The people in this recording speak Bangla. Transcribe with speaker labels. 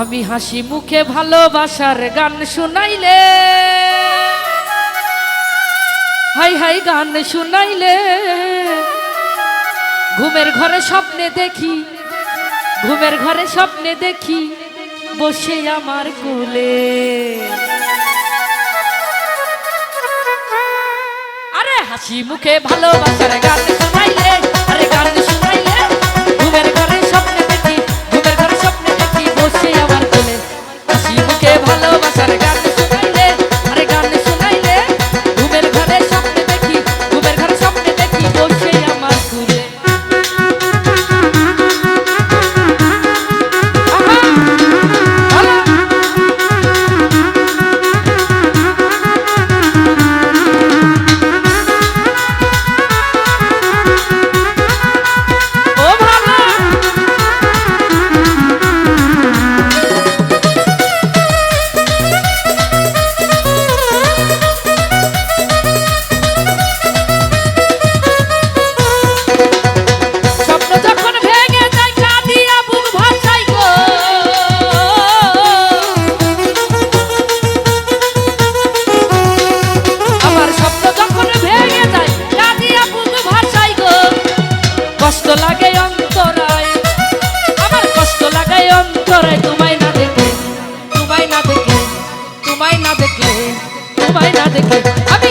Speaker 1: আমি হাসি মুখে ভালোবাসার গান শুনাইলে। হাই হাই গান শুনাইলে। ঘুমের ঘরে স্বপ্নে দেখি, ঘুমের ঘরে স্বপ্নে দেখি বসে আমার কোলে। আরে হাসি মুখে ভালোবাসার গান শুনাইলে। লাগে অন্তরায়। আমার কষ্ট লাগে অন্তরায়, তোমায় না দেখে, তোমায় না দেখে, তোমায় না দেখলে তোমায় না দেখে। আমি